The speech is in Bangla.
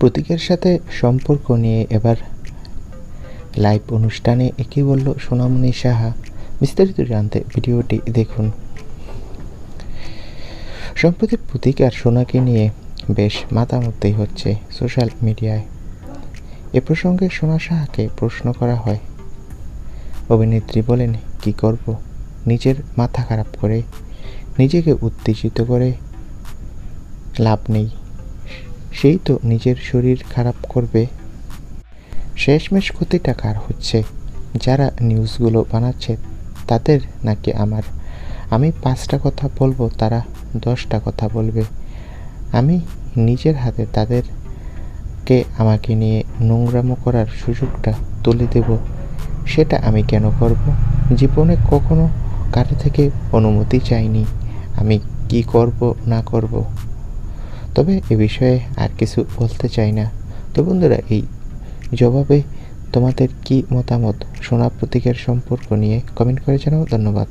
প্রতীকের সাথে সম্পর্ক নিয়ে এবার লাইভ অনুষ্ঠানে একে বলল সোনামণি সাহা। বিস্তারিত জানতে ভিডিওটি দেখুন। সম্প্রতি প্রতীক আর সোনাকে নিয়ে বেশ মাতামতি হচ্ছে সোশ্যাল মিডিয়ায়। এ প্রসঙ্গে সোনা সাহাকে প্রশ্ন করা হয়, অভিনেত্রী বলেন, কি করব? নিজের মাথা খারাপ করে, নিজেকে উত্তেজিত করে লাভ নেই। সেই তো নিজের শরীর খারাপ করবে। শেষমেশ ক্ষতিটা কার হচ্ছে? যারা নিউজগুলো বানাচ্ছে, তাদের নাকি আমার? আমি পাঁচটা কথা বলব, তারা দশটা কথা বলবে। আমি নিজের হাতে তাদেরকে আমাকে নিয়ে নোংরামো করার সুযোগটা তুলে দেব। সেটা আমি কেন করব? জীবনে কখনো কারও থেকে অনুমতি চাইনি। আমি কি করব, না করব? তবে এ বিষয়ে আর কিছু বলতে চাই না। তো বন্ধুরা, এই জবাবে তোমাদের কি মতামত? সোনা প্রতীকের সম্পর্ক নিয়ে কমেন্ট করে জানাও। ধন্যবাদ।